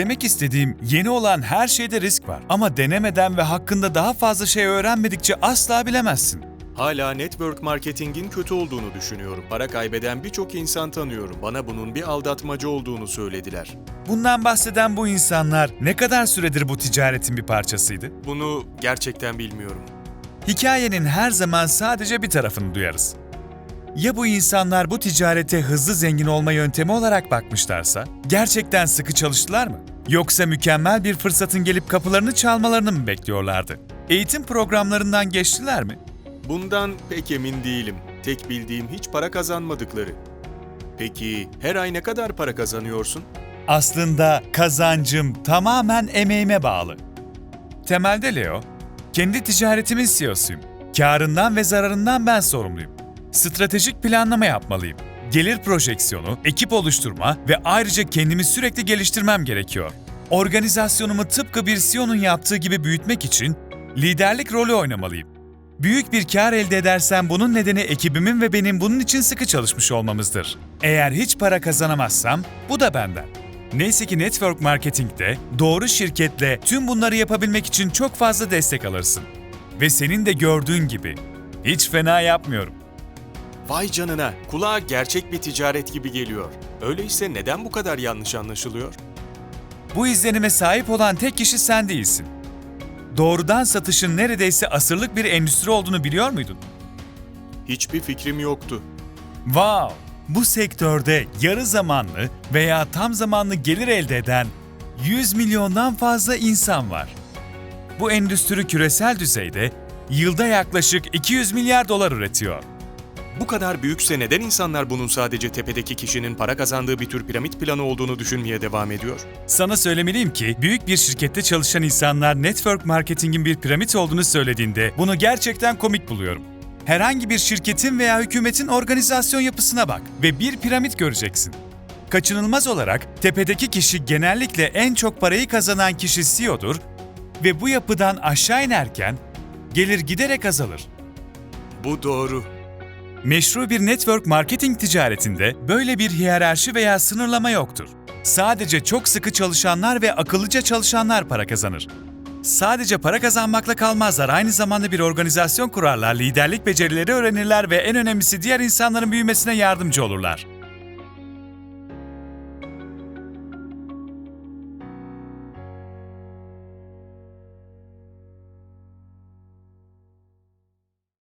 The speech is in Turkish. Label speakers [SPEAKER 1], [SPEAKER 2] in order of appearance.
[SPEAKER 1] Demek istediğim yeni olan her şeyde risk var. Ama denemeden ve hakkında daha fazla şey öğrenmedikçe asla bilemezsin.
[SPEAKER 2] Hala network marketingin kötü olduğunu düşünüyorum. Para kaybeden birçok insan tanıyorum. Bana bunun bir aldatmaca olduğunu söylediler.
[SPEAKER 1] Bundan bahseden bu insanlar ne kadar süredir bu ticaretin bir parçasıydı?
[SPEAKER 2] Bunu gerçekten bilmiyorum.
[SPEAKER 1] Hikayenin her zaman sadece bir tarafını duyarız. Ya bu insanlar bu ticarete hızlı zengin olma yöntemi olarak bakmışlarsa, gerçekten sıkı çalıştılar mı? Yoksa mükemmel bir fırsatın gelip kapılarını çalmalarını mı bekliyorlardı? Eğitim programlarından geçtiler mi?
[SPEAKER 2] Bundan pek emin değilim. Tek bildiğim hiç para kazanmadıkları. Peki her ay ne kadar para kazanıyorsun?
[SPEAKER 1] Aslında kazancım tamamen emeğime bağlı. Temelde Leo, kendi ticaretimin CEO'suyum. Karından ve zararından ben sorumluyum. Stratejik planlama yapmalıyım. Gelir projeksiyonu, ekip oluşturma ve ayrıca kendimi sürekli geliştirmem gerekiyor. Organizasyonumu tıpkı bir CEO'nun yaptığı gibi büyütmek için liderlik rolü oynamalıyım. Büyük bir kar elde edersem bunun nedeni ekibimin ve benim bunun için sıkı çalışmış olmamızdır. Eğer hiç para kazanamazsam bu da benden. Neyse ki network marketingde doğru şirketle tüm bunları yapabilmek için çok fazla destek alırsın. Ve senin de gördüğün gibi hiç fena yapmıyorum.
[SPEAKER 2] Vay canına, kulağa gerçek bir ticaret gibi geliyor. Öyleyse neden bu kadar yanlış anlaşılıyor?
[SPEAKER 1] Bu izlenime sahip olan tek kişi sen değilsin. Doğrudan satışın neredeyse asırlık bir endüstri olduğunu biliyor muydun?
[SPEAKER 2] Hiçbir fikrim yoktu.
[SPEAKER 1] Wow! Bu sektörde yarı zamanlı veya tam zamanlı gelir elde eden 100 milyondan fazla insan var. Bu endüstri küresel düzeyde yılda yaklaşık 200 milyar dolar üretiyor.
[SPEAKER 2] Bu kadar büyükse neden insanlar bunun sadece tepedeki kişinin para kazandığı bir tür piramit planı olduğunu düşünmeye devam ediyor?
[SPEAKER 1] Sana söylemeliyim ki büyük bir şirkette çalışan insanlar network marketingin bir piramit olduğunu söylediğinde bunu gerçekten komik buluyorum. Herhangi bir şirketin veya hükümetin organizasyon yapısına bak ve bir piramit göreceksin. Kaçınılmaz olarak tepedeki kişi genellikle en çok parayı kazanan kişi CEO'dur ve bu yapıdan aşağı inerken gelir giderek azalır.
[SPEAKER 2] Bu doğru.
[SPEAKER 1] Meşru bir network marketing ticaretinde böyle bir hiyerarşi veya sınırlama yoktur. Sadece çok sıkı çalışanlar ve akıllıca çalışanlar para kazanır. Sadece para kazanmakla kalmazlar, aynı zamanda bir organizasyon kurarlar, liderlik becerileri öğrenirler ve en önemlisi diğer insanların büyümesine yardımcı olurlar.